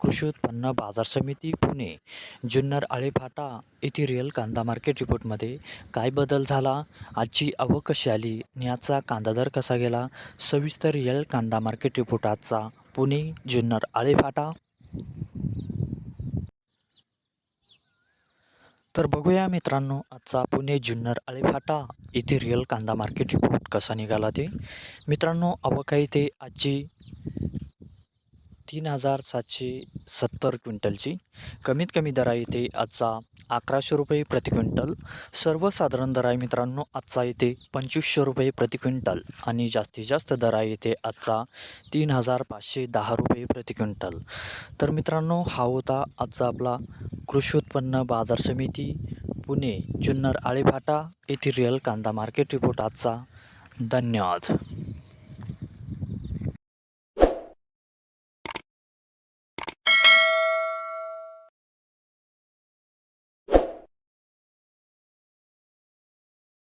कृषी उत्पन्न बाजार समिती पुणे जुन्नर आळेफाटा येथे रिअल कांदा मार्केट रिपोर्टमध्ये काय बदल झाला? आजची आवक कशी आली? आणि आजचा कांदा दर कसा गेला? सविस्तर रिअल कांदा मार्केट रिपोर्ट आजचा पुणे जुन्नर आळेफाटा. तर बघूया मित्रांनो आजचा पुणे जुन्नर आळेफाटा येथे रिअल कांदा मार्केट रिपोर्ट कसा निघाला ते. मित्रांनो आवक ते आजची तीन हजार सातशे सत्तर क्विंटलची. कमीत कमी दर आहे आजचा अकराशे रुपये प्रति क्विंटल. सर्वसाधारण दर आहे मित्रांनो आजचा येते पंचवीसशे रुपये प्रति क्विंटल. आणि जास्तीत जास्त दर आहे आजचा तीन हजार पाचशे दहा रुपये प्रति क्विंटल. तर मित्रांनो हा होता आजचा आपला कृषी उत्पन्न बाजार समिती पुणे जुन्नर आळेफाटा येथील रिअल कांदा मार्केट रिपोर्ट आजचा. धन्यवाद.